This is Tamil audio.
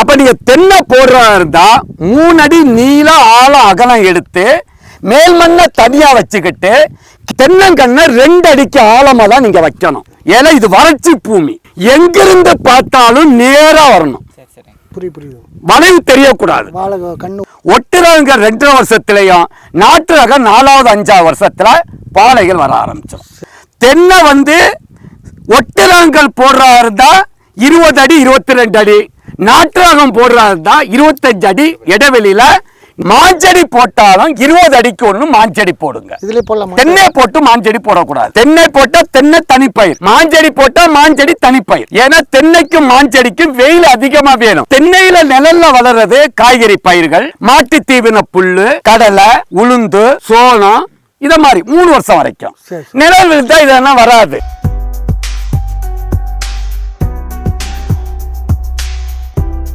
அப்ப நீங்க தென்னை போடுறதா இருந்தா மூணு அடி நீள ஆழம் அகலம் எடுத்து மேல் மண்ணை தனியா வச்சுக்கிட்டு தென்னங்கண்ணை ரெண்டு அடிக்கு ஆழமா தான் நீங்க வைக்கணும். ஏன்னா இது வறட்சி பூமி. எங்கிருந்து பார்த்தாலும் நேரா வரணும். வளைவு தெரியக்கூடாது. வாழை கண்ணு. ஒட்டு ரகங்க ரெண்டு வருஷத்துலயும் நாட்டு ரகம் நாலாவது அஞ்சாவது வருஷத்துல பாலைகள் வர ஆரம்பிச்சிடும். தென்னை வந்து ஒட்டு ரகங்கள் போடுறா இருந்தா இருபது அடி இருபத்தி ரெண்டு அடி நாட்டு ரகம் போடுறா இருந்தா இருபத்தஞ்சு அடி இடைவெளியில மாஞ்செடி போட்டாலும் இருபது அடிக்கு ஒண்ணு மாஞ்செடி போடுங்க. தென்னை போட்டு மாஞ்செடி போடக்கூடாது. தென்னை போட்டா தென்னை தனிப்பயிர் மாஞ்செடி போட்டா மாஞ்செடி தனிப்பயிர். ஏன்னா தென்னைக்கும் மாஞ்செடிக்கும் வெயில் அதிகமா வேணும். தென்னையில நிழல்ல வளர்றது காய்கறி பயிர்கள் மாட்டு தீவின புல்லு கடலை உளுந்து சோளம் இத மாதிரி மூணு வருஷம் வரைக்கும். நிழல் விழுந்தா இதெல்லாம் வராது.